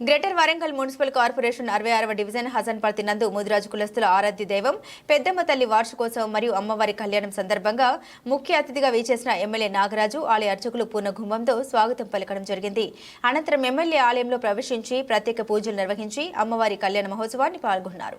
Greater Warangal municipal corporation అరవై ఆరవ division Hasanparthy నందు ముదిరాజు కులస్తుల ఆరాధ్య దైవం పెద్దమ్మ తల్లి వార్షికోత్సవం మరియు అమ్మవారి కళ్యాణం సందర్భంగా ముఖ్య అతిథిగా వీచేసిన ఎమ్మెల్యే నాగరాజు ఆలయ అర్చకులు పూర్ణ గుమ్మంతో స్వాగతం పలకడం జరిగింది. అనంతరం ఎమ్మెల్యే ఆలయంలో ప్రవేశించి ప్రత్యేక పూజలు నిర్వహించి అమ్మవారి కళ్యాణ మహోత్సవాన్ని పాల్గొన్నారు.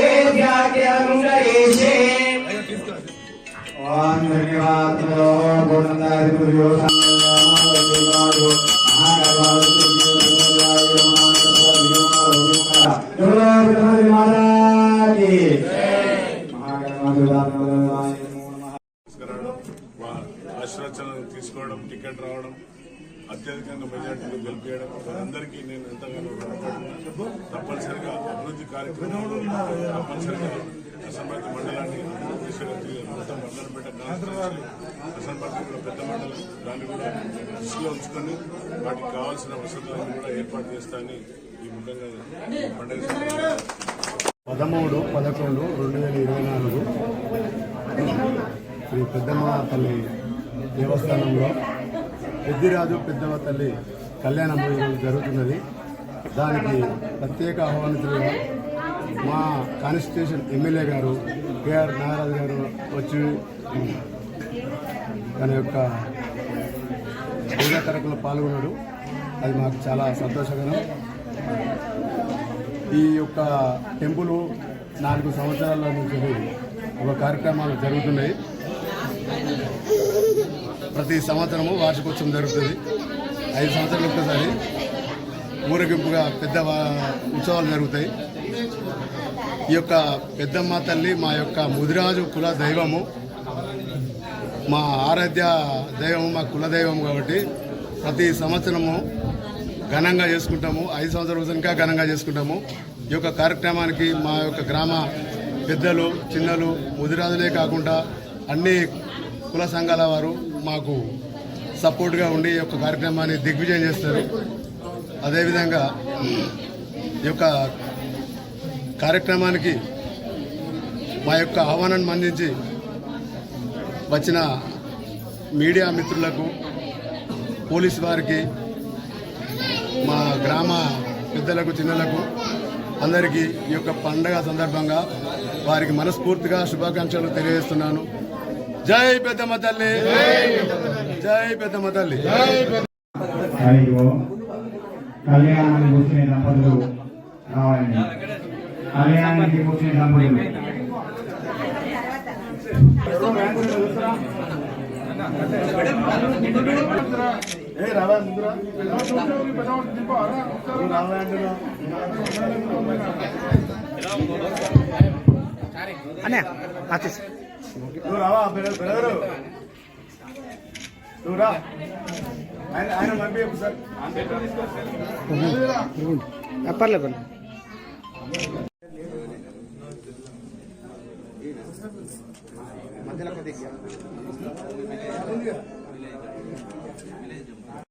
ఓం ఆశీర్వచనం తీసుకోవడం టికెట్ రావడం అత్యధికంగా మెజార్టీలో గెలిపేయడం వారందరికీ నేను ఎంతగానో తప్పనిసరిగా అభివృద్ధి కార్యక్రమాలు తప్పనిసరిగా అసంపర్తి మండలాన్ని మొత్తం మండలపేట అసంపర్తి కూడా పెద్ద మండలం. దాన్ని కూడా దృష్టిలో ఉంచుకొని వాటికి కావాల్సిన వసతులను కూడా ఏర్పాటు చేస్తానని ఈ ముఖ్యంగా పండుగ పదమూడు పదకొండు రెండు వేల ఇరవై నాలుగు శ్రీ పెద్దమ్మ తల్లి దేవస్థానంలో పెద్దిరాజు పెద్దమ్మ తల్లి కళ్యాణం జరుగుతున్నది. దానికి ప్రత్యేక ఆహ్వానితులుగా మా constitution MLA garu KR Nagaraju garu వచ్చి తన యొక్క పూజా పాల్గొన్నాడు. అది మాకు చాలా సంతోషకరం. ఈ యొక్క టెంపుల్ నాలుగు సంవత్సరాల నుంచి ఒక కార్యక్రమాలు జరుగుతున్నాయి. ప్రతి సంవత్సరము వార్షికోత్సవం జరుగుతుంది. ఐదు సంవత్సరాలు ఒక్కసారి ఊరేగింపుగా పెద్ద ఉత్సవాలు జరుగుతాయి. ఈ యొక్క పెద్దమ్మ తల్లి మా యొక్క ముదిరాజు కుల దైవము. మా ఆరాధ్య దైవము మా కుల దైవం కాబట్టి ప్రతి సంవత్సరము ఘనంగా చేసుకుంటాము. ఐదు సంవత్సరాల ఇంకా ఘనంగా చేసుకుంటాము. ఈ యొక్క కార్యక్రమానికి మా యొక్క గ్రామ పెద్దలు చిన్నలు ముదిరాజులే కాకుండా అన్ని కుల సంఘాల వారు మాకు సపోర్ట్గా ఉండి ఈ యొక్క కార్యక్రమాన్ని దిగ్విజయం చేస్తారు. అదేవిధంగా ఈ యొక్క కార్యక్రమానికి మా యొక్క ఆహ్వానాన్ని అందించి వచ్చిన మీడియా మిత్రులకు పోలీస్ వారికి మా గ్రామ పెద్దలకు చిన్నలకు అందరికీ ఈ యొక్క పండగ సందర్భంగా వారికి మనస్ఫూర్తిగా శుభాకాంక్షలు తెలియజేస్తున్నాను. జై పెద్దమ్మ తల్లి! జై పెద్దమ్మ తల్లి! కళ్యాణం కూర్చునే దంపతులు రావాలండి. కళ్యాణానికి కూర్చునే దంపతులు నువ్వు రావా? బ్రదరు నువ్వు రా. ఆయన ఆయన పంపి ఒకసారి పర్లేదు